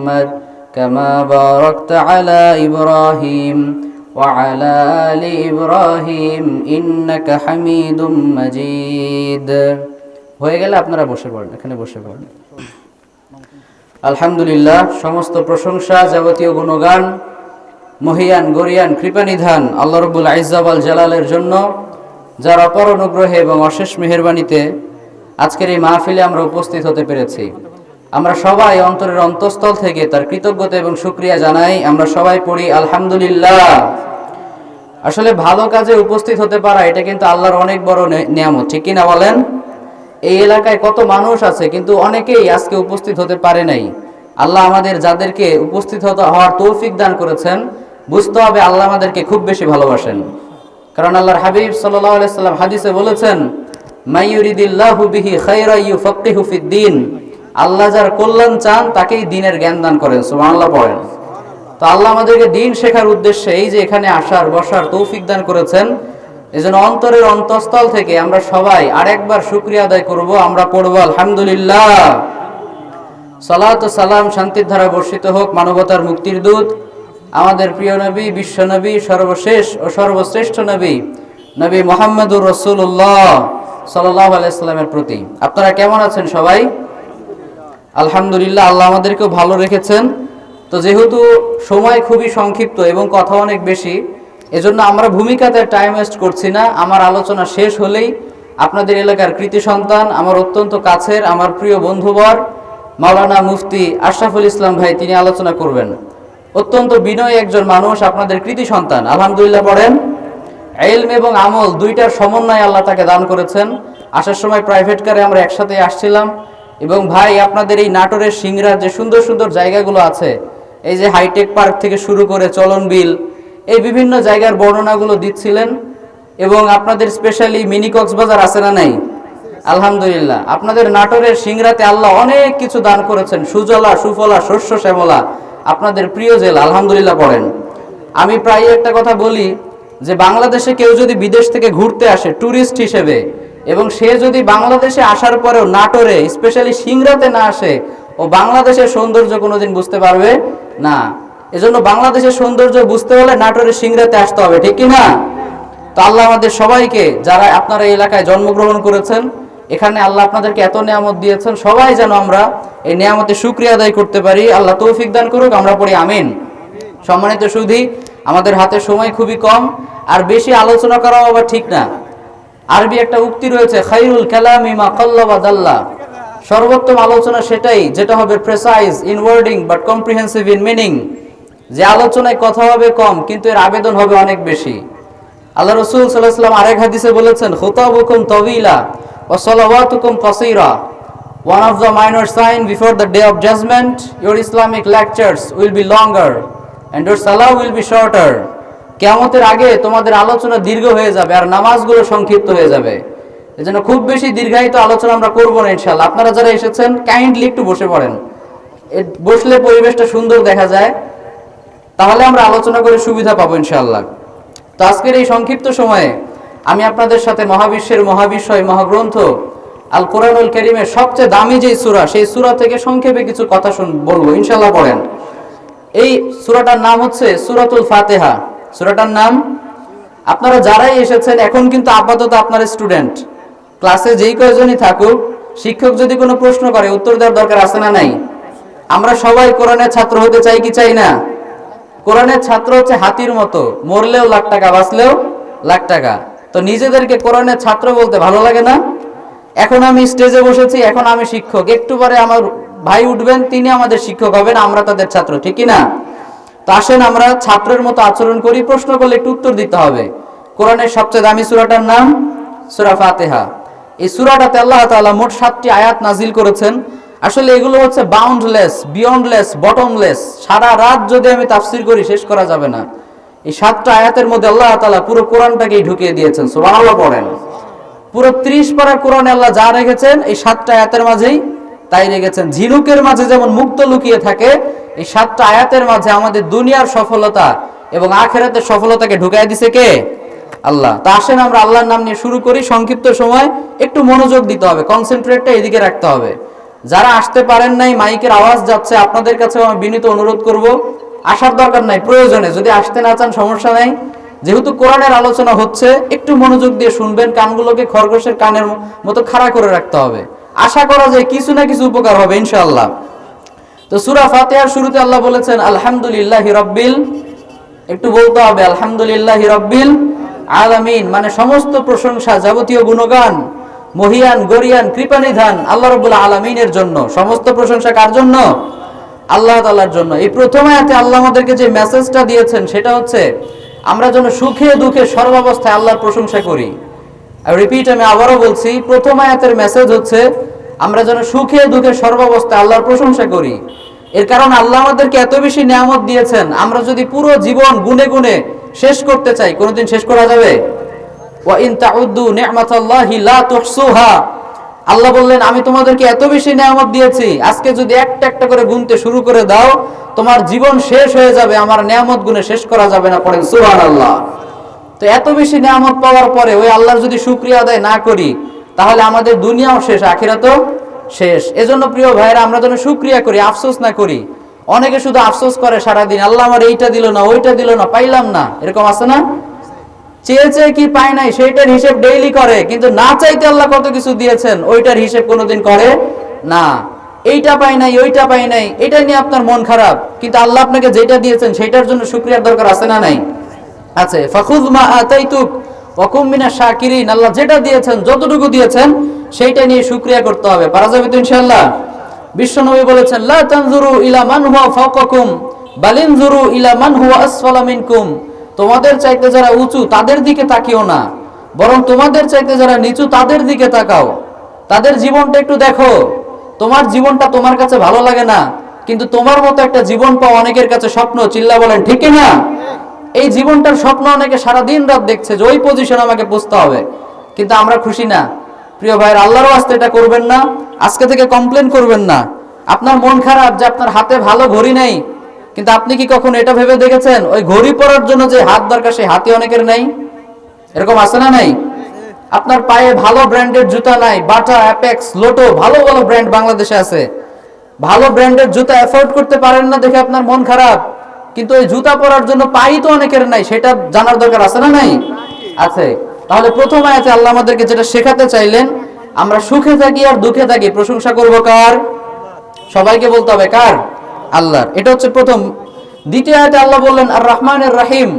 محمد كما باركت على إبراهيم وعلى آل إبراهيم إنك حميد مجيد হয়ে গেলে আপনারা বসে পড়েন এখানে বসে পড়েন আলহামদুলিল্লাহ সমস্ত প্রশংসা যাবতীয় গুণগান মহিয়ান গরিয়ান কৃপানিধান আল্লাহ রবুল আইজাবাল জালালের জন্য যার অপর অনুগ্রহে এবং অশেষ মেহরবানিতে আজকের এই মাহফিলে আমরা উপস্থিত হতে পেরেছি আমরা সবাই অন্তরের অন্তঃস্থল থেকে তার কৃতজ্ঞতা এবং সুক্রিয়া জানাই। আমরা সবাই পড়ি, আলহামদুলিল্লাহ। আসলে ভালো কাজে উপস্থিত হতে পারা, এটা কিন্তু আল্লাহর অনেক বড় নিয়ামত। ঠিক কিনা বলেন? এই এলাকায় কত মানুষ আছে, কিন্তু অনেকেই আজকে উপস্থিত হতে পারে নাই। আল্লাহ আমাদের যাদেরকে উপস্থিত হওয়ার তৌফিক দান করেছেন, বুঝতে হবে আল্লাহ আমাদেরকে খুব বেশি ভালোবাসেন। কারণ আল্লাহর হাবিব আলাইহি সাল্লাম হাদিসে বলেছেন, মাইয়ুরিদিল্লাহু বিহি খায়রা ইউফাক্কিহু ফিদ্দিন আল্লাহ যার কল্যাণ চান, তাকেই দিনের জ্ঞান দান করেন, সুবহানাল্লাহ পড়েন। তো আল্লাহ আমাদেরকে দিন শেখার উদ্দেশ্যে এই যে এখানে আসার, বসার তৌফিক দান করেছেন, এজন্য অন্তরের অন্তঃস্থল থেকে আমরা সবাই আরেকবার শুক্রিয়া আদায় করব। আমরা পড়ব, আলহামদুলিল্লাহ। সালাত সালাম শান্তির ধারা বর্ষিত হোক, মানবতার মুক্তির দূত। আমাদের প্রিয় নবী, বিশ্ব নবী, সর্বশেষ ও সর্বশ্রেষ্ঠ নবী নবী মোহাম্মদুর রসুল্লাহ সাল্লাহ আলাইস্লামের প্রতি। আপনারা কেমন আছেন সবাই? আলহামদুলিল্লাহ, আল্লাহ আমাদেরকেও ভালো রেখেছেন। তো যেহেতু সময় খুবই সংক্ষিপ্ত এবং কথা অনেক বেশি, এজন্য আমরা ভূমিকাতে টাইম ওয়েস্ট করছি না। আমার আলোচনা শেষ হলেই আপনাদের এলাকার কৃতি সন্তান, আমার অত্যন্ত কাছের, আমার প্রিয় বন্ধুবর, মাওলানা মুফতি আশরাফুল ইসলাম ভাই, তিনি আলোচনা করবেন। অত্যন্ত বিনয়ী একজন মানুষ, আপনাদের কৃতি সন্তান। আলহামদুলিল্লাহ পড়েন। এলম এবং আমল দুইটার সমন্বয় আল্লাহ তাকে দান করেছেন। আসার সময় প্রাইভেট কারে আমরা একসাথে আসছিলাম। এবং ভাই, আপনাদের এই নাটোরের সিংড়ার যে সুন্দর সুন্দর জায়গাগুলো আছে, এই যে হাইটেক পার্ক থেকে শুরু করে চলন বিল, এই বিভিন্ন জায়গার বর্ণনাগুলো দিচ্ছিলেন এবং আপনাদের স্পেশালি মিনি কক্সবাজার আছে না নাই? আলহামদুলিল্লাহ। আপনাদের নাটোরের সিংড়াতে আল্লাহ অনেক কিছু দান করেছেন। সুজলা, সুফলা, শস্য শ্যামলা, আপনাদের প্রিয় জেলা, আলহামদুলিল্লাহ পড়েন। আমি প্রায় একটা কথা বলি যে, বাংলাদেশে কেউ যদি বিদেশ থেকে ঘুরতে আসে ট্যুরিস্ট হিসেবে এবং সে যদি বাংলাদেশে আসার পরেও নাটোরে স্পেশালি সিংড়াতে না আসে, ও বাংলাদেশের সৌন্দর্য কোনোদিন বুঝতে পারবে না। এজন্য বাংলাদেশের সৌন্দর্য বুঝতে হলে নাটোরের সিংড়াতে আসতে হবে, ঠিক কি না তো আল্লাহ আমাদের সবাইকে, যারা আপনারা এই এলাকায় জন্মগ্রহণ করেছেন, এখানে আল্লাহ আপনাদেরকে এত নিয়ামত দিয়েছেন, সবাই যেন আমরা এই নিয়ামতের শুক্রিয়া আদায় করতে পারি। আল্লাহ তৌফিক দান করুক, আমরা পড়ি আমিন। সম্মানিত সুধি, আমাদের হাতে সময় খুবই কম, আর বেশি আলোচনা করাও আবার ঠিক না। আরবি একটা উক্তি রয়েছে খাইরুল কালামি মা কল্লাবা দাল্লা। সর্বোত্তম আলোচনা সেটাই যেটা হবে precise in wording but comprehensive in meaning যে আলোচনায় কথা হবে কম কিন্তু এর আবেদন হবে অনেক বেশি। আল্লাহ রসুল সাল্লাহ সাল্লাম আরেক হাদিসে বলেছেন হুতাবুকুম তবিলা ও সলাওয়াতুকুম কসিরা। One of the minor sign before the day of judgment, your Islamic lectures will be longer and your সালাহ উইল বি shorter. কেয়ামতের আগে তোমাদের আলোচনা দীর্ঘ হয়ে যাবে আর নামাজগুলো সংক্ষিপ্ত হয়ে যাবে। এজন্য খুব বেশি দীর্ঘায়িত আলোচনা আমরা করব না ইনশাল্লাহ আপনারা যারা এসেছেন কাইন্ডলি একটু বসে পড়েন। বসলে পরিবেশটা সুন্দর দেখা যায়। তাহলে আমরা আলোচনা করে সুবিধা পাবো ইনশাল্লাহ তো আজকের এই সংক্ষিপ্ত সময়ে আমি আপনাদের সাথে মহাবিশ্বের মহাবিশ্বয় মহাগ্রন্থ আল কোরআনুল করিমের সবচেয়ে দামি যে সূরা, সেই সূরা থেকে সংক্ষেপে কিছু কথা শুন, বলব। ইনশাল্লাহ পড়েন। এই সূরাটার নাম হচ্ছে সূরাতুল ফাতিহা। সূরাটার নাম, আপনারা যারাই এসেছেন, এখন কিন্তু আপাতত আপনার স্টুডেন্ট ক্লাসে যেই কয়জনই থাকুক, শিক্ষক যদি কোনো প্রশ্ন করে, উত্তর দেওয়ার দরকার আছে না নাই? আমরা সবাই কোরআনের ছাত্র হতে চাই কি চাই না? কোরআনের ছাত্র হচ্ছে হাতির মতো, মরলেও লাখ টাকা, বাঁচলেও লাখ টাকা। তো নিজেদেরকে কোরআনের ছাত্র বলতে ভালো লাগে না? এখন আমি স্টেজে বসেছি, এখন আমি শিক্ষক। একটু পরে আমার ভাই উঠবেন, তিনি আমাদের শিক্ষক হবেন, আমরা তাদের ছাত্র, ঠিক না? আসেন আমরা ছাত্রের মতো আচরণ করি, প্রশ্ন করলে একটু উত্তর দিতে হবে। কোরআনের সবচেয়ে দামি সূরাটার নাম সূরা ফাতিহা। এই সূরাটাতে আল্লাহ তাআলা মোট সাতটি আয়াত নাজিল করেছেন। আসলে এগুলো হচ্ছে বাউন্ডলেস বিয়ন্ডলেস বটমলেস সারা রাত যদি আমি তাফসির করি, শেষ করা যাবে না। এই সাতটা আয়াতের মধ্যে আল্লাহ তালা পুরো কোরআনটাকেই ঢুকিয়ে দিয়েছেন, সুবহানাল্লাহ পড়েন। পুরো ত্রিশ পারা কোরআনে আল্লাহ যা রেখেছেন, এই সাতটা আয়াতের মাঝেই তাই রেখেছেন। ঝিনুকের মাঝে যেমন মুক্ত লুকিয়ে থাকে এই সাতটা আয়াতের মাঝে আমাদের দুনিয়ার সফলতা এবং আখেরাতের সফলতাকে ঢুকাই দিছে কে? আল্লাহ। তা আসেন আমরা আল্লাহর নাম নিয়ে শুরু করি, সংক্ষিপ্ত সময়। একটু মনোযোগ দিতে হবে কনসেন্ট্রেটটা এদিকে রাখতে হবে। যারা আসতে পারেন নাই, মাইকের আওয়াজ যাচ্ছে, আপনাদের কাছে আমি বিনীত অনুরোধ করব। আসার দরকার নাই, প্রয়োজনে। যদি আসতে না চান, সমস্যা নাই। যেহেতু কোরআনের আলোচনা হচ্ছে, একটু মনোযোগ দিয়ে শুনবেন, কানগুলোকে খরগোশের কানের মতো খাড়া করে রাখতে হবে। আশা করা যায় কিছু না কিছু উপকার হবে, ইনশাআল্লাহ। তো সুরা ফাতেহার শুরুতে আল্লাহ বলেছেন, আলহামদুলিল্লাহ রব্বিল একটু বলতে হবে, আলহামদুলিল্লাহ রব্বিল আলামিন মানে সমস্ত প্রশংসা যাবতীয় গুণগান, মহিয়ান, গরিয়ান, কৃপানিধান আল্লাহ রব্বুল আলামিনের জন্য। সমস্ত প্রশংসা কার জন্য? আল্লাহ তাআলার জন্য। এই প্রথম আয়াতে আল্লাহ আমাদেরকে যে মেসেজটা দিয়েছেন, সেটা হচ্ছে, আমরা যেন সুখে দুঃখে সর্বাবস্থায় আল্লাহর প্রশংসা করি। আর রিপিট আমি আবারও বলছি, প্রথম আয়াতের মেসেজ হচ্ছে আমরা যেন সুখে দুঃখে সর্বাবস্থায় আল্লাহর প্রশংসা করি। এর কারণ আল্লাহ আমাদেরকে এত বেশি নিয়ামত দিয়েছেন, আমরা যদি পুরো জীবন গুনে গুনে শেষ করতে চাই, কোনোদিন শেষ করা যাবে? আল্লাহ বললেন, আমি তোমাদেরকে এত বেশি নিয়ামত দিয়েছি, আজকে যদি একটা একটা করে গুনতে শুরু করে দাও, তোমার জীবন শেষ হয়ে যাবে, আমার নিয়ামত গুনে শেষ করা যাবে না। পড়েন সুহান আল্লাহ তো এত বেশি নিয়ামত পাওয়ার পরে ওই আল্লাহর যদি শুক্রিয়া আদায় না করি তাহলে আমাদের দুনিয়াও শেষ, আখিরাতও শেষ। এজন্য প্রিয় ভাইরা আমরা যেন শুক্রিয়া করি, আফসোস না করি। অনেকে শুধু আফসোস করে সারাদিন, আল্লাহ আমার এইটা দিল না, ওইটা দিল না, পাইলাম না। এরকম আছে না? চেয়ে চেয়ে কি পায় নাই, সেইটার হিসেব ডেইলি করে, কিন্তু না চাইতে আল্লাহ কত কিছু দিয়েছেন, ওইটার হিসেব কোনোদিন করে না। এইটা পাই নাই, ওইটা পাই নাই, এটা নিয়ে আপনার মন খারাপ, কিন্তু আল্লাহ আপনাকে যেটা দিয়েছেন সেটার জন্য শুক্রিয়ার দরকার আছে না নাই? আছে। ফাখুদ মা আতাইতুক ওয়াকুম মিনা শাকিরিন, আল্লাহ যেটা দিয়েছেন, যতটুকু দিয়েছেন, সেইটা নিয়ে করতে হবে। পারা যাবে তো ইনশাআল্লাহ? বিশ্বনবী বলেছেন, লা তানজুরু ইলা মান হুয়া ফাওকাকুম বালিনজুরু ইলা মান হুয়া আসফালা মিনকুম। তোমাদের চাইতে যারা উঁচু, তাদের দিকে তাকিও না। বরং তোমাদের চাইতে যারা নিচু, তাদের দিকে তাকাও। তাদের জীবনটা একটু দেখো। তোমার জীবনটা তোমার কাছে ভালো লাগে না, কিন্তু তোমার মতো একটা জীবন পাওয়া অনেকের কাছে স্বপ্ন। চিল্লা বলেন, ঠিক না? এই জীবনটার স্বপ্ন অনেকে সারা দিন রাত দেখছে যে ওই পজিশন আমাকে বুঝতে হবে। কিন্তু আমরা খুশি না। প্রিয় ভাইয়ের আল্লাহরও আসতে এটা করবেন না। আজকে থেকে কমপ্লেন করবেন না। আপনার মন খারাপ যে আপনার হাতে ভালো ঘড়ি নেই। কিন্তু আপনি কি কখন এটা ভেবে দেখেছেন? ওই ঘড়ি পরার জন্য যে হাত দরকার, সেই হাতি অনেকের নেই? এরকম আছে না নাই? আপনার পায়ে ভালো ব্র্যান্ডের জুতা নাই। বাটা অ্যাপেক্স লোটো ভালো ভালো ব্র্যান্ড বাংলাদেশে আছে। ভালো ব্র্যান্ডের জুতা অ্যাফোর্ড করতে পারেন না দেখে আপনার মন খারাপ। কিন্তু ওই জুতা পরার জন্য পাই তো অনেকের নাই, সেটা জানার দরকার আছে না নাই? আছে। তাহলে প্রথম আয়াতে আল্লাহ আমাদেরকে যেটা শেখাতে চাইলেন, আমরা সুখে থাকি আর দুঃখে থাকি, প্রশংসা করব কার? সবাইকে বলতে হবে কার? আল্লাহর। এটা হচ্ছে প্রথম। দ্বিতীয় আয়াতে আল্লাহ বললেন আর রহমানের রাহিম।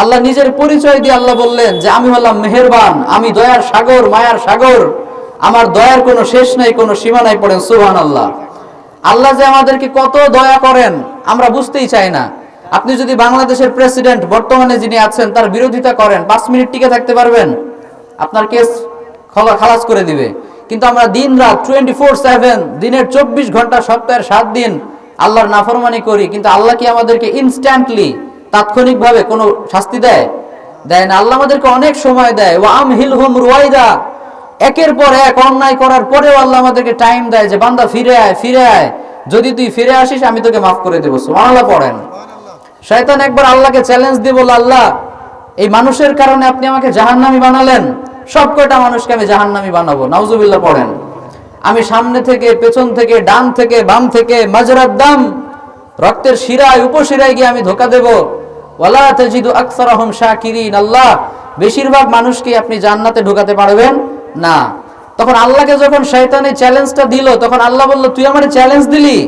আল্লাহ নিজের পরিচয় দিয়ে আল্লাহ বললেন যে, আমি হলাম মেহেরবান, আমি দয়ার সাগর, মায়ার সাগর। আমার দয়ার কোনো শেষ নাই, কোনো সীমা নাই পড়েন সুহান আল্লাহ আল্লাহ যে আমাদেরকে কত দয়া করেন, আমরা বুঝতেই চাই না। আপনি যদি বাংলাদেশের প্রেসিডেন্ট, বর্তমানে যিনি আছেন, তার বিরোধিতা করেন, পাঁচ মিনিট টিকে থাকতে পারবেন? আপনার কেস খলা খালাস করে দিবে। কিন্তু আমরা দিন রাত টোয়েন্টি ফোর সেভেন দিনের চব্বিশ ঘণ্টা, সপ্তাহের সাত দিন আল্লাহর নাফরমানি করি, কিন্তু আল্লাহ কি আমাদেরকে ইনস্ট্যান্টলি তাৎক্ষণিকভাবে কোনো শাস্তি দেয়? দেয় না। আল্লাহ আমাদেরকে অনেক সময় দেয়। ওয়াম হিল হুম রুয়াইদা। একের পর এক অন্যায় করার পরেও আল্লাহ আমাদেরকে টাইম দেয় যে, বান্দা ফিরে আয় ফিরে আয়। যদি তুই ফিরে আসিস, আমি তোকে মাফ করে দেবো। সুবহানাল্লাহ পড়েন। শয়তান একবার আল্লাহকে চ্যালেঞ্জ দিয়ে বলল, আল্লাহ, এই মানুষের কারণে আপনি আমাকে জাহান্নামী বানালেন। সব কয়টা মানুষকে আমি জাহান্নামী বানাবো? নাউজুবিল্লাহ পড়েন। আমি সামনে থেকে, পেছন থেকে, ডান থেকে, বাম থেকে, মাজরার দাম, রক্তের শিরায়, উপশিরায় গিয়ে আমি ধোকা দেব। ওয়ালা তাজিদু আকসারাহুম শাকিরিন। আল্লাহ, বেশিরভাগ মানুষকে আপনি জান্নাতে ঢোকাতে পারবেন না। তখন আল্লাহকে যখন শয়তানের চ্যালেঞ্জটা দিল, তখন আল্লাহ বলল, তুই আমার চ্যালেঞ্জ দিলি?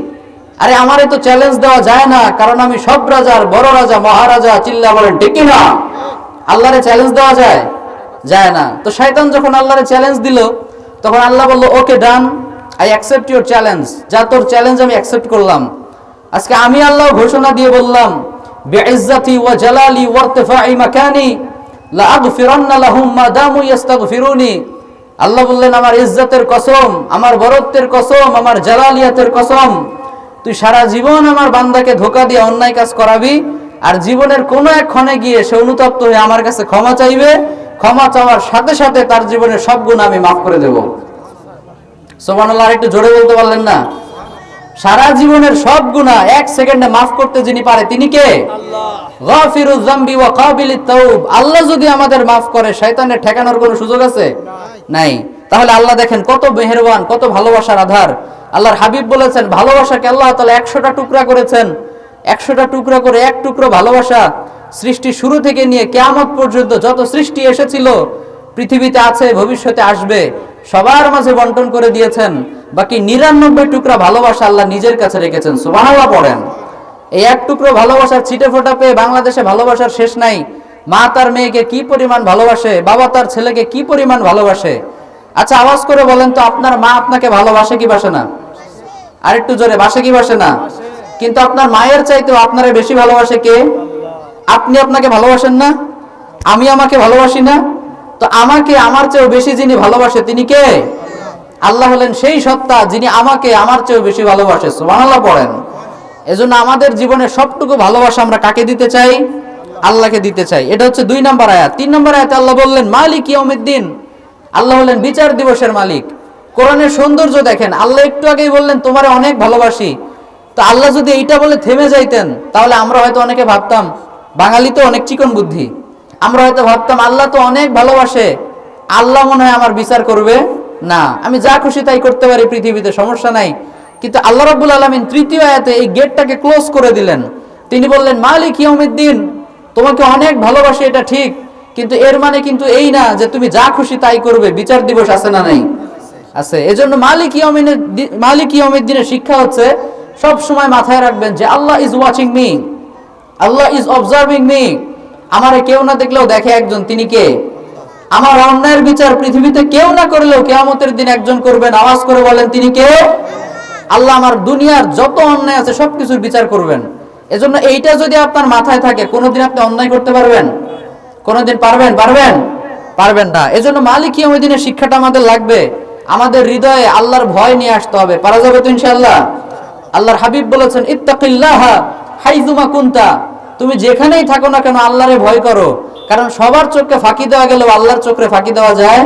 আরে আমারে তো চ্যালেঞ্জ দেওয়া যায় না, কারণ আমি সব রাজার, বড় রাজা, মহারাজা, চিল্লা বলেন, ঠিক কি না আল্লাহরে চ্যালেঞ্জ দেওয়া যায়? যায় না। তো শয়তান যখন আল্লাহরে চ্যালেঞ্জ দিল, তখন আল্লাহ বলল, okay done I accept your challenge যা তোর চ্যালেঞ্জ আমি অ্যাকসেপ্ট করলাম। আজকে আমি আল্লাহ ঘোষণা দিয়ে বললাম বিইজ্জাতি ওয়া জালালি ওয়া ইরতিফাই মাকানি লা আগফিরান্না লাহুম মা দামু ইস্তাগফিরুনি আল্লাহ বললেন, আমার ইজ্জতের কসম, আমার বরত্বের কসম, আমার জালালিয়াতের কসম তুই সারা জীবন আমার বান্দাকে ধোকা দিয়ে অন্যায় কাজ করাবি আর জীবনের কোন এক ক্ষণে গিয়ে সে অনুতপ্ত হয়ে আমার কাছে ক্ষমা চাইবে ক্ষমা চাওয়ার সাথে সাথে তার জীবনের সব গুণ আমি মাফ করে দেব। সোমানুল্লাহ একটু জোরে বলতে পারলেন না? সারা জীবনের সব গুণা এক সেকেন্ডে মাফ করতে যিনি পারে তিনি কে? আল্লাহ। যদি আমাদের মাফ করে শয়তানের ঠেকানোর কোনো সুযোগ আছে? নাই। তাহলে আল্লাহ দেখেন কত মেহেরবান কত ভালোবাসার আধার। আল্লাহর হাবিব বলেছেন ভালোবাসাকে আল্লাহ তাআলা একশোটা টুকরা করেছেন। একশোটা টুকরা করে এক টুকরো ভালোবাসা সৃষ্টি শুরু থেকে নিয়ে কেয়ামত পর্যন্ত যত সৃষ্টি এসেছিল, পৃথিবীতে আছে, ভবিষ্যতে আসবে, সবার মাঝে বন্টন করে দিয়েছেন। বাকি নিরানব্বই টুকরা ভালোবাসা আল্লাহ নিজের কাছে রেখেছেন। সুবহানাল্লাহ পড়েন। এই এক টুকরো ভালোবাসার ছিটে ফোটা পেয়ে বাংলাদেশে ভালোবাসার শেষ নাই। মা তার মেয়েকে কি পরিমাণ ভালোবাসে, বাবা তার ছেলেকে কি পরিমাণ ভালোবাসে আচ্ছা আওয়াজ করে বলেন তো, আপনার মা আপনাকে ভালোবাসে কি বাসে না? আর একটু জোরে, বাসে কি বাসে না? কিন্তু আপনার মায়ের চাইতেও আপনারা বেশি ভালোবাসে কে? আপনি আপনাকে ভালোবাসেন না? আমি আমাকে ভালোবাসি না? তো আমাকে, আমার চেয়েও বেশি যিনি ভালোবাসে, তিনি কে? আল্লাহ হলেন সেই সত্তা যিনি আমাকে, আমার চেয়েও বেশি ভালোবাসে, সুবহানাল্লাহ পড়েন। এজন্য আমাদের জীবনে সবটুকু ভালোবাসা আমরা কাকে দিতে চাই? আল্লাহকে দিতে চাই। এটা হচ্ছে দুই নম্বর আয়াত। তিন নম্বর আয়াতে আল্লাহ বললেন, মালিক ইয়াউমিদ্দিন। আল্লাহ হলেন বিচার দিবসের মালিক। কোরআনের সৌন্দর্য দেখেন। আল্লাহ একটু আগেই বললেন, তোমারে অনেক ভালোবাসি। তো আল্লাহ যদি এইটা বলে থেমে যাইতেন, তাহলে আমরা হয়তো অনেকে ভাবতাম, বাঙালি তো অনেক চিকন বুদ্ধি। আমরা হয়তো ভাবতাম, আল্লাহ তো অনেক ভালোবাসে। আল্লাহ মনে হয় আমার বিচার করবে। না, আমি যা খুশি তাই করতে পারি, পৃথিবীতে সমস্যা নাই। কিন্তু আল্লাহ রাব্বুল আলামিন তৃতীয় আয়াতে এই গেটটাকে ক্লোজ করে দিলেন। তিনি বললেন, মালিক ইয়াউমিদ্দিন, তোমাকে অনেক ভালোবাসি, এটা ঠিক। কিন্তু এর মানে কিন্তু এই না যে তুমি যা খুশি তাই করবে, বিচার দিবস আছে না নাই? আছে। এজন্য মালিক ইয়াউমিনের দি- মালিক ইয়াউমির দিনের শিক্ষা হচ্ছে, সব সময় মাথায় রাখবেন যে Allah is watching me Allah is observing me আমারে কেউ না দেখলেও দেখে একজন, তিনি কে? আমার অন্যায়ের বিচার পৃথিবীতে কেউ না করলেও কেয়ামতের দিন একজন করবেন। আওয়াজ করে বলেন, তিনি কে? আল্লাহ আমার দুনিয়ার যত অন্যায় আছে সবকিছুর বিচার করবেন। এজন্য এইটা যদি আপনার মাথায় থাকে, কোনোদিন আপনি অন্যায় করতে পারবেন? কোনোদিন পারবেন পারবেন? পারবেন না। এজন্য মালিক দিনের শিক্ষাটা আমাদের লাগবে। আমাদের হৃদয়ে আল্লাহর ভয় নিয়ে আসতে হবে। পারা যাবে তো ইনশাআল্লাহ? আল্লাহর হাবিব বলেছেন, ইত্তাকিল্লাহ হাইজুমা কুনতা। তুমি যেখানেই থাকো না কেন আল্লাহরে ভয় করো। কারণ সবার চোখকে ফাঁকি দেওয়া গেলেও আল্লাহর চোখে ফাঁকি দেওয়া যায়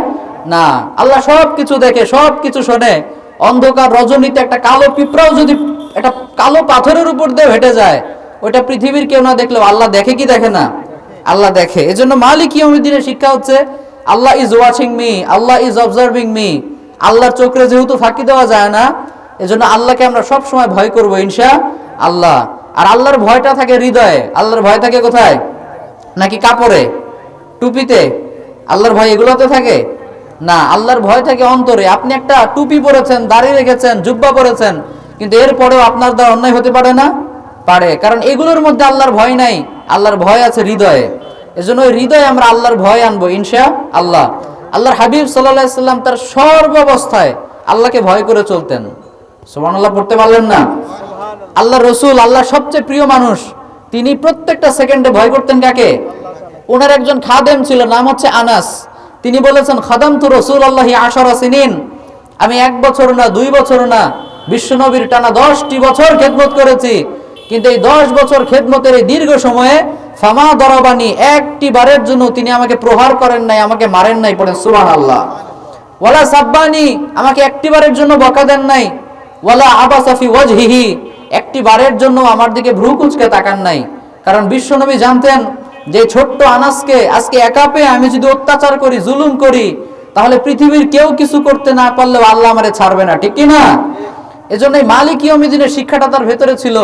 না। আল্লাহ সব কিছু দেখে সব কিছু শোনে। অন্ধকার রজনীতে একটা কালো পিঁপড়াও যদি একটা কালো পাথরের উপর দিয়ে হেঁটে যায় ওটা পৃথিবীর কেউ না দেখলেও আল্লাহ দেখে কি দেখে না? আল্লাহ দেখে। এজন্য মালিক ইয়মিদ্দিনের শিক্ষা হচ্ছে, আল্লাহ is watching me Allah is observing me আল্লাহর চোখে যেহেতু ফাঁকি দেওয়া যায় না, এজন্য আল্লাহকে আমরা সব সময় ভয় করব ইনশা আল্লাহ। আর আল্লাহর ভয়টা থাকে হৃদয়ে। আল্লাহর ভয় থাকে কোথায়? নাকি কাপড়ে? টুপিতে? আল্লাহর ভয় এগুলোতে থাকে? না, আল্লাহর ভয় থাকে অন্তরে। আপনি একটা টুপি পরেছেন, দাড়ি রেখেছেন, জুব্বা পরেছেন, কিন্তু এরপরেও আপনার দ্বারা অন্যায় হতে পারে না। পারে। কারণ এগুলোর মধ্যে আল্লাহর ভয় নাই। আল্লাহর ভয় আছে হৃদয়ে। এজন্য ওই হৃদয়ে আমরা আল্লাহর ভয় আনব, ইনশা আল্লাহ। আল্লাহর হাবিব সাল্লাহ সাল্লাম তার সর্বাবস্থায় আল্লাহকে ভয় করে চলতেন। সোমান আল্লাহ পড়তে পারলেন না? আল্লাহ রসুল আল্লাহ সবচেয়ে প্রিয় মানুষ, তিনি প্রত্যেকটা সেকেন্ডে ভয় করতেন কাকে? ওনার একজন খাদেম ছিল, নাম হচ্ছে আনাস। তিনি বলেছেন খাদাম তু রসুল আল্লাহ আশর সিনিন। আমি এক বছর না, দুই বছর না, বিশ্বনবীর টানা দশটি বছর খেদমত করেছি। কিন্তু এই দশ বছর খেদমতের এই দীর্ঘ সময়ে ফামা দরবানি একটি বারের জন্য তিনি আমাকে প্রহার করেন নাই, আমাকে মারেন নাই, পড়েন সুবান আল্লাহ ওয়ালা সাব্বানি, আমাকে একটি বারের জন্য বকা দেন নাই। ওয়ালা আবাসাফি ওয়াজহিহি, একটি বারের জন্য আমার দিকে ভ্রু কুচকে তাকান নাই। কারণ বিশ্বনবী জানতেন যে ছোট্ট আনাসকে আজকে একা পেয়ে আমি যদি অত্যাচার করি, জুলুম করি, তাহলে পৃথিবীর কেউ কিছু করতে না পারলেও আল্লাহ আমারে ছাড়বে না, ঠিক কি না এজন্য এই মালিক ইয়মিদিনের শিক্ষাটা তার ভেতরে ছিল।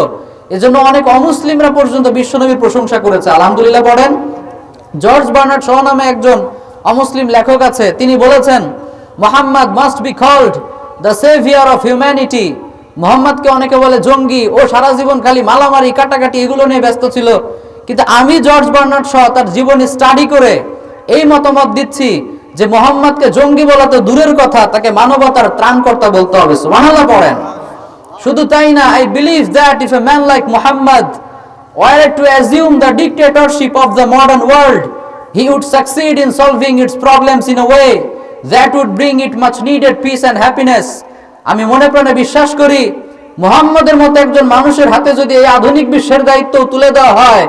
এজন্য অনেক অমুসলিমরা পর্যন্ত বিশ্বনবীর প্রশংসা করেছে। আলহামদুলিল্লাহ পড়েন। জর্জ বার্নার্ড শহ নামে একজন অমুসলিম লেখক আছে। তিনি বলেছেন, Muhammad must be called the saviour of humanity. মোহাম্মদকে অনেকে বলে জঙ্গি, ও সারা জীবন খালি মালামারি, কাটাকাটি এগুলো নিয়ে ব্যস্ত ছিল। কিন্তু আমি জর্জ বার্নার্ড সহ তার জীবনী স্টাডি করে এই মতামত দিচ্ছি যে মোহাম্মদকে জঙ্গি বলা তো দূরের কথা, তাকে মানবতার ত্রাণকর্তা বলতে হবে। সুবহানাল্লাহ পড়েন। শুধু তাই না I believe that if a man like Muhammad were to assume the dictatorship of the modern world he would succeed in solving its problems in a way that would bring it much needed peace and happiness. আমি মনে প্রাণে বিশ্বাস করি, মোহাম্মদের মতো একজন মানুষের হাতে যদি এই আধুনিক বিশ্বের দায়িত্ব তুলে দেওয়া হয়,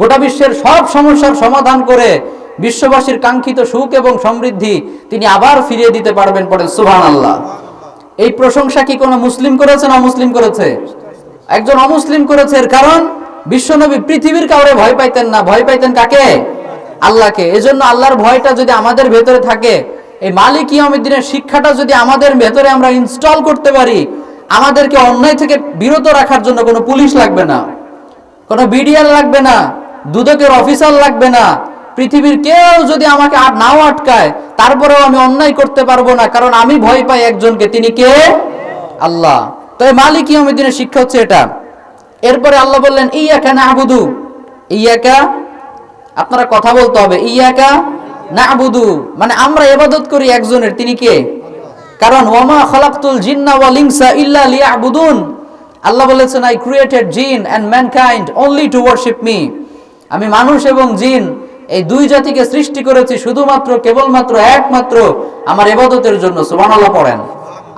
গোটা বিশ্বের সব সমস্যার সমাধান করে বিশ্ববাসীর কাঙ্ক্ষিত সুখ এবং সমৃদ্ধি তিনি আবার ফিরিয়ে দিতে পারবেন পরে সুবহান আল্লাহ এই প্রশংসা কি কোনো মুসলিম করেছে না মুসলিম করেছে? একজন অমুসলিম করেছে এর কারণ, বিশ্বনবী পৃথিবীর কাউরে ভয় পাইতেন না। ভয় পাইতেন কাকে? আল্লাহকে। এজন্য আল্লাহর ভয়টা যদি আমাদের ভেতরে থাকে, এই মালিক ইয়ামুদ্দিনের শিক্ষাটা যদি আমাদের ভেতরে আমরা ইনস্টল করতে পারি, আমাদেরকে অন্যায় থেকে বিরত রাখার জন্য কোনো পুলিশ লাগবে না, কোনো বিডিআর লাগবে না, দুদকের অফিসার লাগবে না পৃথিবীর কেউ যদি আমাকে আর নাও আটকায়, তারপরেও আমি অন্যায় করতে পারব না, কারণ আমি ভয় পাই একজনকে। তিনি কে? আল্লাহ। তো এই মালিক ইয়মিদ্দিনের শিক্ষা হচ্ছে এটা। এরপরে আল্লাহ বললেন ইয়াকা না আবুদু ইয়াকা আপনারা কথা বলতে হবে। ইয়াকা না আবুদু মানে আমরা এবাদত করি একজনের। তিনি কে? কারণ, ওয়ামা খলাকতুল জিন্না ওয়াল ইনসা ইল্লা লিয়াবুদুন। আল্লাহ বলেছেন I created jinn and mankind only to worship me আমি মানুষ এবং জিন। এই দুই জাতিকে সৃষ্টি করেছি শুধুমাত্র, কেবলমাত্র একমাত্র আমার এবাদতের জন্য, সুবহানাল্লাহ পড়েন।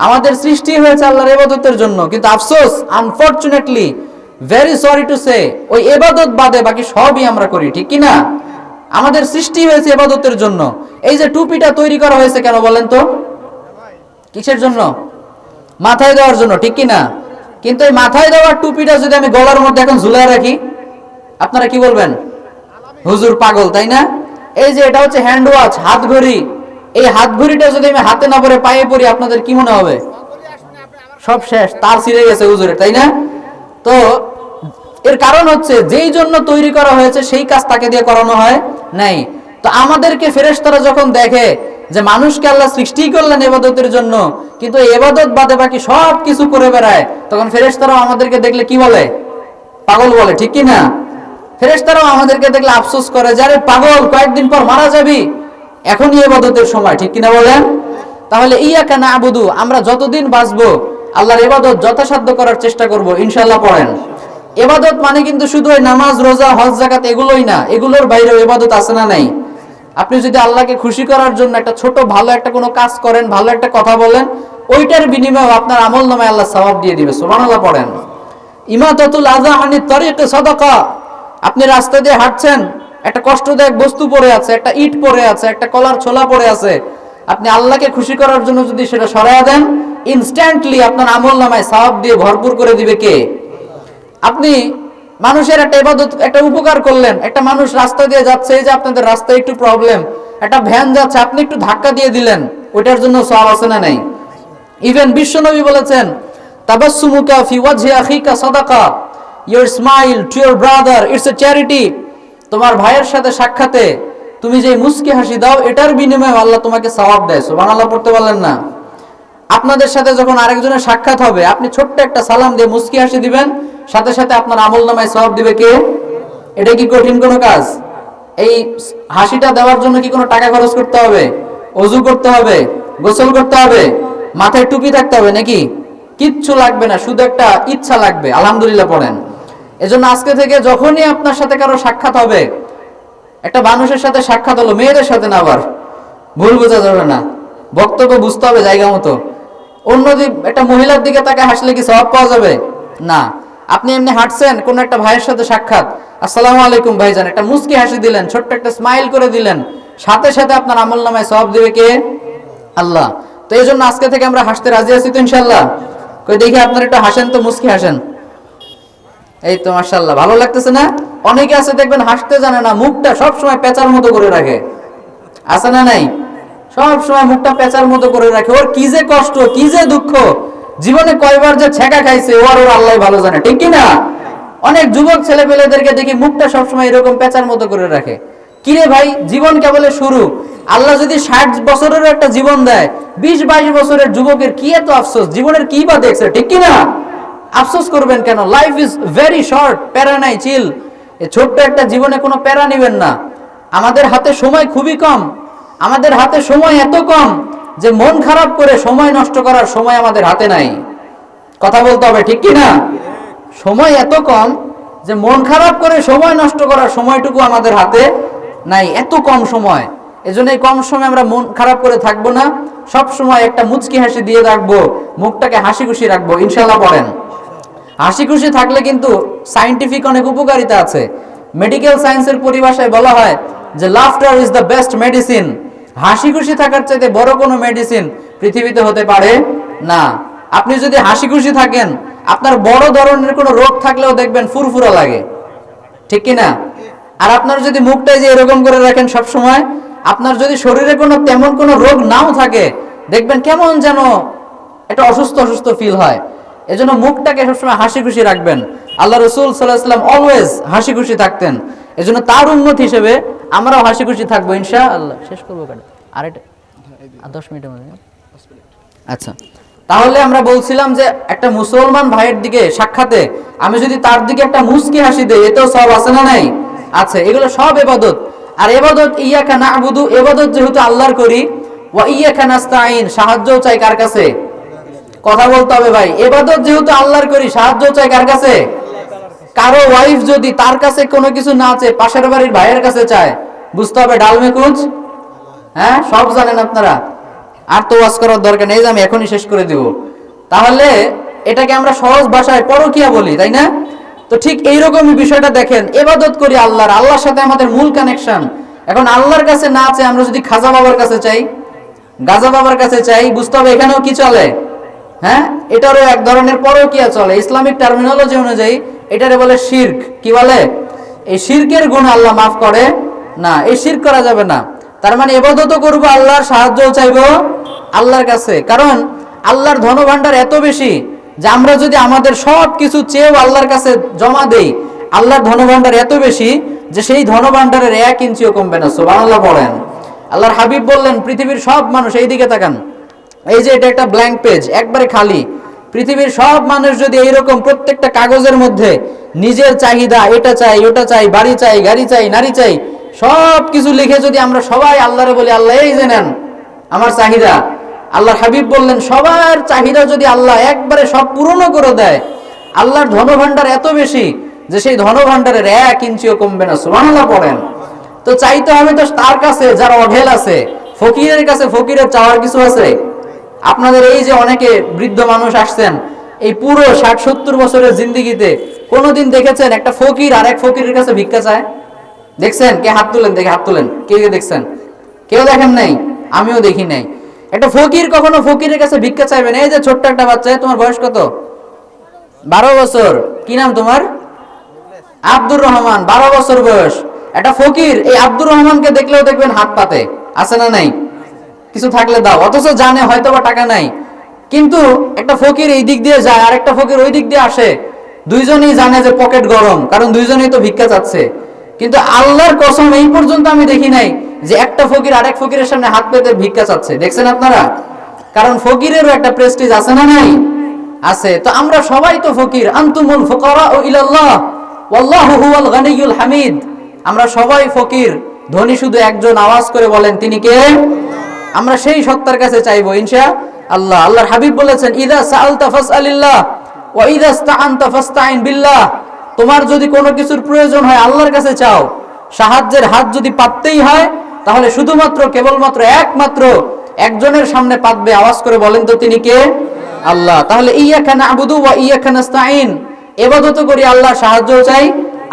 আমাদের সৃষ্টি হয়েছে আল্লাহর এবাদতের জন্য, কিন্তু আফসোস unfortunately very sorry to say ওই এবাদত বাদে বাকি সবই আমরা করি, ঠিক কি না আমাদের সৃষ্টি হয়েছে এবাদতের জন্য। এই যে টুপিটা তৈরি করা হয়েছে কেন বলেন তো? কিসের জন্য? মাথায় দেওয়ার জন্য, ঠিক কি না কিন্তু এই মাথায় দেওয়ার টুপিটা যদি আমি গলার মধ্যে এখন ঝুলাই রাখি, আপনারা কি বলবেন? হুজুর পাগল, তাই না? এই যে এটা হচ্ছে হ্যান্ড ওয়াচ হাত ঘড়ি। এই হাত ঘড়িটা যদি আমি হাতে না পরে পায়ে পরি, আপনাদের কি মনে হবে? সব শেষ, তার ছিঁড়ে গেছে হুজুরের, তাই না? তো এর কারণ হচ্ছে, যেই জন্য তৈরি করা হয়েছে, সেই কাজ তাকে দিয়ে করানো হয় নাই। তো আমাদেরকে ফেরেশতারা যখন দেখে যে মানুষকে আল্লাহ সৃষ্টি করলেন এবাদতের জন্য, কিন্তু এবাদত বাদে বাকি সব কিছু করে বেড়ায়, তখন ফেরেশতারাও আমাদেরকে দেখলে কি বলে? পাগল বলে, ঠিক কি না? ফেরেশতারাও আমাদেরকে দেখলে আফসোস করে যে, আরে পাগল, কয়েকদিন পর মারা যাবি। এখনই এবাদতের সময়। ঠিক কিনা বলেন? তাহলে, ইয়াকা না আবুদু আমরা যতদিন বাঁচবো, আল্লাহর এবাদত যথাসাধ্য করার চেষ্টা করব ইনশাল্লাহ পড়েন। এবাদত মানে কিন্তু শুধু ওই নামাজ, রোজা, হজ জাকাত এগুলোই না, এগুলোর বাইরেও এবাদত আছে না নাই? আপনি যদি আল্লাহকে খুশি করার জন্য একটা ছোট, ভালো একটা কোনো কাজ করেন, ভালো একটা কথা বলেন, ওইটার বিনিময়ে আপনার আমল নামে আল্লাহ সওয়াব দিয়ে দিবে। সুবহানাল্লাহ পড়েন। ইমাতাতুল আযা আনি তরিকে, সাদাকা। আপনি রাস্তা দিয়ে হাঁটছেন, একটা কষ্টদায়ক বস্তু পড়ে আছে, একটা ইট পড়ে আছে, একটা কলার ছোলা পড়ে আছে। আপনি আল্লাহকে খুশি করার জন্য যদি সেটা সরাইয়া দেন ইনস্ট্যান্টলি আপনার আমল নামায় সওয়াব দিয়ে ভরপুর করে দিবে কে? আপনি মানুষের একটা ইবাদত, একটা উপকার করলেন, একটা মানুষ রাস্তা দিয়ে যাচ্ছে, এই যে আপনাদের রাস্তায় একটু প্রবলেম একটা ভ্যান যাচ্ছে, আপনি একটু ধাক্কা দিয়ে দিলেন, ওইটার জন্য সওয়াব আছে না নাই? ইভেন বিশ্বনবী বলেছেন, তাবাসসুমুকা ফি ওয়াজহি আখিকা সাদাকা। Your smile to your brother it's a charity তোমার ভাইয়ের সাথে সাক্ষাতে তুমি যে মুস্কি হাসি দাও, এটার বিনিময়ে আল্লাহ তোমাকে সওয়াব দেয়। সুবহানাল্লাহ, পড়তে পারলেন না। আপনাদের সাথে যখন আরেকজনের সাক্ষাৎ হবে, আপনি ছোট্ট একটা সালাম দিয়ে মুস্কি হাসি দিবেন, সাথে সাথে আপনার আমল নামায় সওয়াব দিবে কে? এটা কি কঠিন কোনো কাজ? এই হাসিটা দেওয়ার জন্য কি কোনো টাকা খরচ করতে হবে? অজু করতে হবে? গোসল করতে হবে? মাথায় টুপি থাকতে হবে নাকি? কিচ্ছু লাগবে না, শুধু একটা ইচ্ছা লাগবে। আলহামদুলিল্লাহ, পড়েন। এজন্য আজকে থেকে যখনই আপনার সাথে কারও সাক্ষাৎ হবে, একটা মানুষের সাথে সাক্ষাৎ হলো, মেয়েদের সাথে না আবার। ভুল বোঝা যাবে না। বক্তব্য বুঝতে হবে জায়গা মতো। অন্যদিক, একটা মহিলার দিকে তাকে হাসলে কি সওয়াব পাওয়া যাবে? না। আপনি এমনি হাঁটছেন, কোন একটা ভাইয়ের সাথে সাক্ষাৎ। আসসালামু আলাইকুম ভাইজান, একটা মুস্কি হাসি দিলেন, ছোট্ট একটা স্মাইল করে দিলেন। সাথে সাথে আপনার আমল নামায় সব দিবে কে? আল্লাহ। তো এই জন্য আজকে থেকে আমরা হাসতে রাজি আছি তো ইনশাল্লাহ কই দেখি আপনার একটু হাসেন তো মুস্কি হাসেন। এই তো মাশাল্লাহ ভালো লাগতেছে না? অনেকে আছে দেখবেন হাসতে জানে না, মুখটা সব সময় পেঁচার মতো করে রাখে। আছে না নাই? সব সময় মুখটা পেঁচার মতো করে রাখে। ওর কি যে কষ্ট, কি যে দুঃখ। জীবনে কয়বার যে ছেঁকা খাইছে, ও আর ওর আল্লাহ ভালো জানে, ঠিক কি না অনেক যুবক ছেলে পেলেদেরকে দেখি মুখটা সবসময় এরকম পেঁচার মতো করে রাখে। কিরে ভাই, জীবন কেবলের শুরু। আল্লাহ যদি ষাট বছরের একটা জীবন দেয়, বিশ বাইশ বছরের যুবকের কি এত আফসোস? জীবনের কি বা দেখছে, ঠিক কি না আফসোস করবেন কেন? লাইফ ইজ ভেরি শর্ট প্যারা নাই চিল ছোট্ট একটা জীবনে কোনো প্যারা নেবেন না। আমাদের হাতে সময় খুবই কম। আমাদের হাতে সময় এত কম যে মন খারাপ করে সময় নষ্ট করার সময় আমাদের হাতে নাই। কথা বলতে হবে, ঠিক কি না? সময় এত কম যে মন খারাপ করে সময় নষ্ট করার সময়টুকু আমাদের হাতে নাই। এত কম সময়। এজন্য এই কম সময় আমরা মন খারাপ করে থাকব না। সব সময় একটা মুচকি হাসি দিয়ে রাখব, মুখটাকে হাসি খুশি রাখব ইনশাল্লাহ পড়েন হাসি খুশি থাকলে কিন্তু সাইন্টিফিক অনেক উপকারিতা আছে। মেডিকেল সায়েন্সের পরিভাষায় বলা হয় যে laughter is the best medicine হাসি খুশি থাকার চাইতে বড় কোনো মেডিসিন পৃথিবীতে হতে পারে না। আপনি যদি হাসি খুশি থাকেন, আপনার বড় ধরনের কোনো রোগ থাকলেও দেখবেন ফুরফুরা লাগে। ঠিক কি না আর আপনার যদি মুখটাই যে এরকম করে রাখেন সব সময় আপনার যদি শরীরে কোনো তেমন কোনো রোগ নাও থাকে, দেখবেন কেমন যেন একটা অসুস্থ অসুস্থ ফিল হয়। এজন্য মুখটাকে সবসময় হাসি খুশি রাখবেন। আল্লাহ রসুল সাল্লাহ সাল্লাম অলওয়েজ হাসি খুশি থাকতেন। এজন্য তার উন্নত হিসেবে আমরাও হাসি খুশি থাকব ইনশা আল্লাহ শেষ করব কেন? আর দশ মিনিটের মধ্যে আচ্ছা। তাহলে আমরা বলছিলাম যে একটা মুসলমান ভাইয়ের দিকে সাক্ষাতে আমি যদি তার দিকে একটা মুস্কি হাসি দেই, এতেও সব আছে না নাই? আছে এগুলো সব এবাদত। আর এবাদত ইয়াকা না আবুদু এবাদত যেহেতু আল্লাহর করি, ওয়া ইয়াকা নাস্তাইন সাহায্য চাই কার কাছে? কথা বলতে হবে ভাই, এবাদত যেহেতু আল্লাহর করি সাহায্য চাই কার কাছে? কারও ওয়াইফ যদি তার কাছে কোনো কিছু না চায়, পাশের বাড়ির ভাইয়ের কাছে চায়, বুঝতে হবে ডালমে কুচ হ্যাঁ সব জানেন আপনারা। আর তো ওয়াজ করার দরকার নেই যে আমি এখনই শেষ করে দিব। তাহলে এটাকে আমরা সহজ ভাষায় পরকিয়া বলি, তাই না? তো ঠিক এইরকমই বিষয়টা দেখেন এবাদত করি আল্লাহর আল্লাহর সাথে আমাদের মূল কানেকশন এখন আল্লাহর কাছে না চাই আমরা যদি খাজা বাবার কাছে চাই, গাজা বাবার কাছে চাই বুঝতে হবে এখানেও কি চলে? হ্যাঁ? এটারও এক ধরনের পরকিয়া চলে। ইসলামিক টার্মিনোলজি অনুযায়ী এটারে বলে শির্ক। কি বলে? এই শির্কের গুণ আল্লাহ মাফ করে না, এই শির্ক করা যাবে না। তার মানে এবাদত করব, আল্লাহর সাহায্য চাইব আল্লাহর কাছে। কারণ আল্লাহর ধনভাণ্ডার এত বেশি যে আমরা যদি আমাদের সব কিছু চেয়েও আল্লাহর কাছে জমা দেই, আল্লাহর ধনভাণ্ডার এত বেশি যে সেই ধনভাণ্ডারের এক ইঞ্চিও কমবে না আল্লাহ বলেন। আল্লাহর হাবিব বললেন, পৃথিবীর সব মানুষ এই দিকে তাকান। এই যে এটা একটা ব্ল্যাঙ্ক পেজ একবারে খালি। পৃথিবীর সব মানুষ যদি এইরকম প্রত্যেকটা কাগজের মধ্যে নিজের চাহিদা, এটা চাই, ওটা চাই, বাড়ি চাই, গাড়ি চাই, নারী চাই সব কিছু লিখে যদি আমরা সবাই আল্লাহরে বলি, আল্লাহ, এই যে নেন, আমার চাহিদা। আল্লাহর হাবিব বললেন, সবার চাহিদা যদি আল্লাহ একবারে সব পূরণও করে দেয়, আল্লাহর ধনভাণ্ডার এত বেশি যে সেই ধনভাণ্ডারের এক ইঞ্চিও কমবে না, সুবহানাল্লাহ পড়েন তো চাইতে হবে তো তার কাছে, যারা অঢেল আছে, ফকিরের কাছে ফকিরের চাওয়ার কিছু আছে? আপনাদের এই যে অনেকে বৃদ্ধ মানুষ আসছেন, এই পুরো ষাট সত্তর বছরের জিন্দিগিতে কোনোদিন দেখেছেন একটা ফকির আর এক ফকিরের কাছে ভিক্ষা চায়? দেখছেন? কে হাত তুলেন? দেখে হাত তুলেন। কে কে দেখছেন? কেউ দেখেন নাই? আমিও দেখি নাই। একটা ফকির কখনো ফকিরের কাছে ভিক্ষা চাইবেন এই যে ছোট্ট একটা বাচ্চা তোমার বয়স কত? বারো বছর। কি নাম তোমার? আব্দুর রহমান, বারো বছর বয়স। একটা ফকির, এই আব্দুর রহমানকে দেখলেও দেখবেন হাত পাতে। আছে না নাই? কিছু থাকলে দাও। অথচ জানে হয়তো বা টাকা নাই। কিন্তু একটা ফকির এই দিক দিয়ে যায় আর একটা ফকির ওই দিক দিয়ে আসে। দুইজনেই জানে যে পকেট গরম, কারণ দুইজনেই তো ভিক্ষা চাচ্ছে। কিন্তু আল্লাহর কসম এই পর্যন্ত আমি দেখি নাই যে একটা ফকির আরেক ফকিরের সামনে হাত পেতে ভিক্ষা চাচ্ছে। দেখছেন আপনারা? কারণ ফকিরেরও একটা প্রেস্টিজ আছে না নাই? আছে। তো আমরা সবাই তো ফকির। আন্তুমুল ফুকারা ও ইলাল্লাহ। ওয়াল্লাহু হুয়াল গানিয়ুল হামিদ। আমরা সবাই ফকির। ধনী শুধু একজন আওয়াজ করে বলেন, তিনি কে? আমরা সেই সত্তার কাছে চাইব, ইনশা আল্লাহ। আল্লাহর হাবিব বলেছেন, ইদা সাআলতা ফাসআলিল্লাহ ওয়া ইদা ইসতাআনতা ফাসতাইন বিল্লাহ। তোমার যদি কোনো কিছুর প্রয়োজন হয়, আল্লাহর কাছে চাও, সাহায্যের হাত যদি পাততেই হয়, তাহলে শুধুমাত্র, কেবলমাত্র একমাত্র একজনের সামনে পাতবে। আওয়াজ করে বলেন তো তিনি কে? আল্লাহ। তাহলে ইয়াকা নাবুদু ওয়া ইয়াকা নাস্তাইন ইবাদত করি আল্লাহ সাহায্য চাই।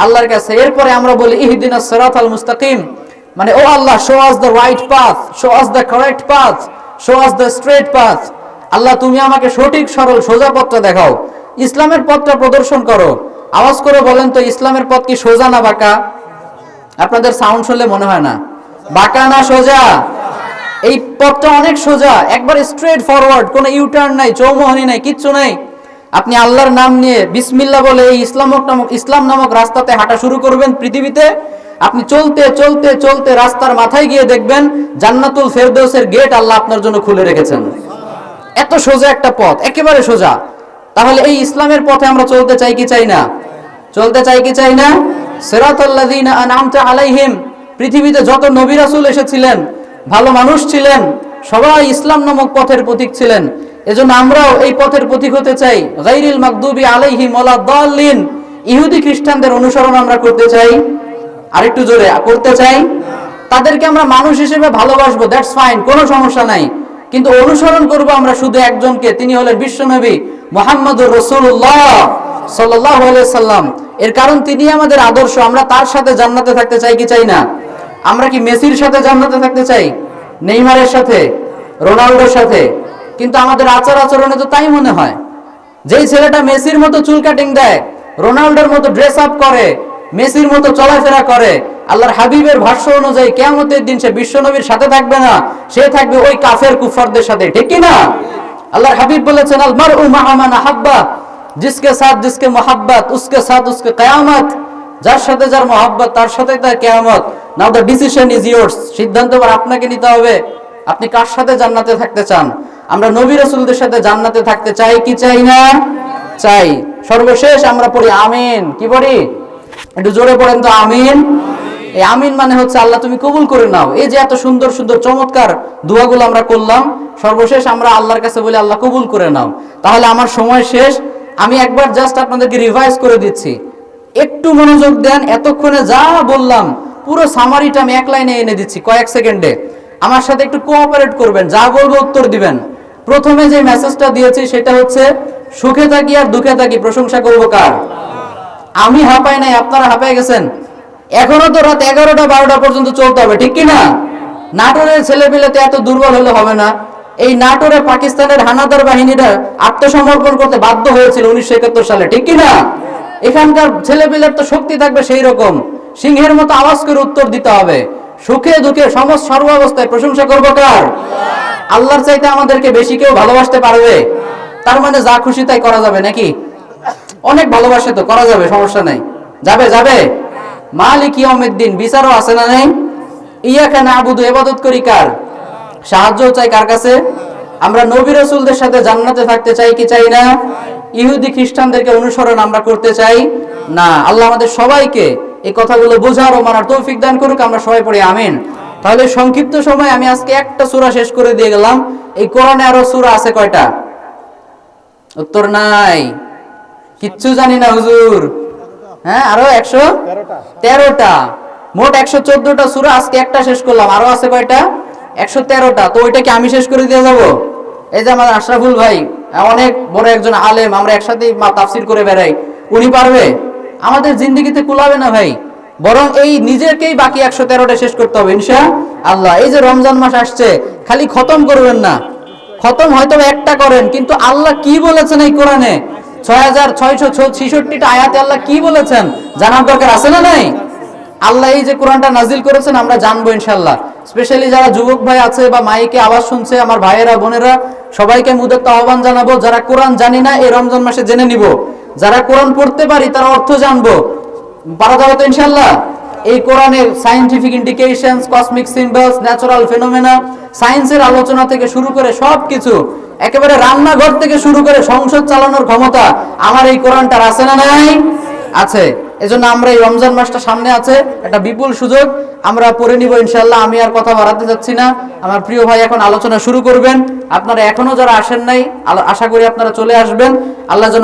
আল্লাহর কাছে এরপরে আমরা বলি ইহদিনাস সিরাতাল মুস্তাকিম। মানে ও আল্লাহ show us the right path show us the correct path show us the straight path আল্লাহ, তুমি আমাকে সঠিক, সরল, সোজা পথটা দেখাও। ইসলামের পথটা প্রদর্শন করো। আওয়াজ করে বলেন তো, ইসলামের পথ কি সোজা না বাঁকা? আপনাদের সাউন্ড শুনলে মনে হয় না। বাঁকা না সোজা? এই পথটা অনেক সোজা। একবার স্ট্রেট ফরওয়ার্ড কোনো ইউটার্ন নাই, চৌমোহনী নাই, কিচ্ছু নাই। আপনি আল্লাহর নাম নিয়ে বিসমিল্লা বলে এই ইসলামক নামক ইসলাম নামক রাস্তাতে হাঁটা শুরু করবেন পৃথিবীতে। আপনি চলতে চলতে চলতে রাস্তার মাথায় গিয়ে দেখবেন জান্নাতুল ফেরদৌসের গেট আল্লাহ আপনার জন্য খুলে রেখেছেন। এত সোজা একটা পথ, একেবারে সোজা। তাহলে এই ইসলামের পথে আমরা চলতে চাই কি চাই না? চলতে চাই কি চাই না? সিরাতাল্লাযীনা আনআমতা আলাইহিম, পৃথিবীতে যত নবী রাসূল এসেছিলেন, ভালো মানুষ ছিলেন, সবাই ইসলাম নামক পথের প্রতীক ছিলেন। এজন্য আমরাও এই পথের প্রতীক হতে চাই। গাইরিল মাকদুবি আলাইহিম ওয়ালাদ-দাল্লিন ইহুদি খ্রিস্টানদের অনুসরণ আমরা করতে চাই। আরেকটু জোরে, করতে চাই। তাদেরকে আমরা মানুষ হিসেবে ভালোবাসবো দ্যাটস ফাইন কোনো সমস্যা নাই। কিন্তু অনুসরণ করব আমরা শুধু একজনকে, তিনি হলেন বিশ্বনবী মোহাম্মদুর রসুল্লাহ সাল্লাহ সাল্লাম। এর কারণ তিনি আমাদের আদর্শ, আমরা তার সাথে জান্নাতে থাকতে চাই কি চাই না? আমরা কি মেসির সাথে জান্নাতে থাকতে চাই? নেইমারের সাথে? রোনাল্ডোর সাথে? কিন্তু আমাদের আচার আচরণে তো তাই মনে হয়। যেই ছেলেটা মেসির মতো চুল কাটিং দেয় রোনাল্ডোর মতো ড্রেস আপ করে, মেসির মতো চলাফেরা করে, আল্লাহর হাবিবের ভাষ্য অনুযায়ী কেমতের দিন সে বিশ্বনবীর সাথে থাকবে না, সে থাকবে ওই কাফের কুফারদের সাথে। ঠিক না? আল্লাহর হাবিব বলেছেন আল মারউ আহাব্বা। জিসকে সাথ জিসকে মোহাব্বত, উসকে সাথ উসকে কিয়ামত। যার সাথে যার মোহাব্বত, তার সাথে তার কিয়ামত। Now the decision is yours সিদ্ধান্ত এবার আপনাকে নিতে হবে। আপনি কার সাথে জান্নাতে থাকতে চান? আমরা নবী রাসূলদের সাথে জান্নাতে থাকতে চাই কি চাই না? চাই। সর্বশেষ আমরা পড়ি আমিন। কি পড়ি? একটু জোরে পড়েন তো, আমিন। এই আমিন মানে হচ্ছে আল্লাহ তুমি কবুল করে নাও। এই যে এত সুন্দর সুন্দর, চমৎকার দোয়াগুলো আমরা করলাম, সর্বশেষ আমরা আল্লাহর কাছে বলি, আল্লাহ, কবুল করে নাও। তাহলে আমার সময় শেষ। আমি একবার জাস্ট আপনাদেরকে রিভাইজ করে দিচ্ছি। একটু মনোযোগ দেন, এতক্ষণে যা বললাম, পুরো সামারিটা আমি এক লাইনে এনে দিচ্ছি কয়েক সেকেন্ডে। আমার সাথে একটু কোঅপারেট করবেন, যা বলব উত্তর দিবেন। প্রথমে যে মেসেজটা দিয়েছি, সেটা হচ্ছে, সুখে থাকি আর দুঃখে থাকি। প্রশংসা করব কার? আমি হাঁপাই নাই, আপনারা হাঁপাই গেছেন। এখনও তো রাত এগারোটা, বারোটা পর্যন্ত চলতে হবে, ঠিক কি না নাটোরের ছেলেপেলে তো এত দুর্বল হলে হবে না। এই নাটোরে পাকিস্তানের হানাদার বাহিনীরা আত্মসমর্পণ করতে বাধ্য হয়েছিল উনিশশো একাত্তর সালে, ঠিক কি না এখানকার ছেলেপেলের তো শক্তি থাকবে সেই রকম সিংহের মতো আওয়াজ করে উত্তর দিতে হবে। সুখে দুঃখে সমস্ত সর্বাবস্থায় প্রশংসা করব কার? আল্লাহর চাইতে আমাদেরকে বেশি কেউ ভালোবাসতে পারবে? তার মানে যা খুশি তাই করা যাবে নাকি? অনেক ভালোবাসে তো, করা যাবে, সমস্যা নাই। যাবে যাবে। মালিক ইয়মেদ্দিন বিচারও আছে না নেই? ইয়াকে না আবুদু এবাদত করি কার? সাহায্য চাই কার কাছে? আমরা নবী রাসূলদের সাথে জান্নাতে থাকতে চাই কি চাই না? ইহুদি খ্রিস্টানদেরকে অনুসরণ আমরা করতে চাই না। আল্লাহ আমাদের সবাইকে এই কথাগুলো বোঝার ও মানার তৌফিক দান করুক, আমরা সবাই পড়ি, আমিন। তাহলে সংক্ষিপ্ত সময় আমি আজকে একটা সূরা শেষ করে দিয়ে গেলাম। এই কোরআনে আরও সূরা আছে কয়টা? উত্তর নাই। কিচ্ছু জানি না, হুজুর। হ্যাঁ আরও একশো? তেরোটা। মোট একশো চোদ্দটা সুরা, আজকে একটা শেষ করলাম। আরও আছে কয়টা? একশো তেরোটা। তো ওইটা কি আমি শেষ করে দিয়ে যাব? এই যে আমার আশরাফুল ভাই, অনেক বড় একজন আলেম, আমরা একসাথে তাফসির করে বেড়াই। উনি পারবে? আমাদের জিন্দগিতে কুলাবে না ভাই। বরং এই নিজেকেই বাকি একশো তেরোটা শেষ করতে হবে ইনশা আল্লাহ এই যে রমজান মাস আসছে, খালি খতম করবেন না। খতম হয়তো একটা করেন, কিন্তু আল্লাহ কি বলেছেন এই কোরআনে? ছয় হাজার ছয়শো ছিষট্টিটা আয়াতে আল্লাহ কি বলেছেন? জানার দরকার আছে না নাই? আল্লাহ এই যে কোরআনটা নাজিল করেছেন, আমরা জানব ইনশাল্লাহ স্পেশালি যারা যুবক ভাই আছে বা মাইকে আওয়াজ শুনছে, আমার ভাইয়েরা, বোনেরা, সবাইকে মুদত্ত আহ্বান জানাব, যারা কোরআন জানি না, এই রমজান মাসে জেনে নিব। যারা কোরআন পড়তে পারি, তার অর্থ জানব। পারা যাবে তো ইনশাল্লাহ এই কোরআনের scientific indications cosmic symbols natural phenomena সায়েন্সের আলোচনা থেকে শুরু করে সব কিছু একেবারে রান্নাঘর থেকে শুরু করে সংসদ চালানোর ক্ষমতা আমার এই কোরআনটার আছে না নাই? আছে। এজন্য আমরা এই রমজান মাসটা সামনে আছে, একটা বিপুল সুযোগ। আমরা পড়ে নিব ইনশাল্লাহ আমি আর কথা বাড়াতে যাচ্ছি না। আমার প্রিয় ভাই এখন আলোচনা শুরু করবেন। আপনারা এখনও যারা আসেন নাই আশা করি আপনারা চলে আসবেন। আল্লাহ যেন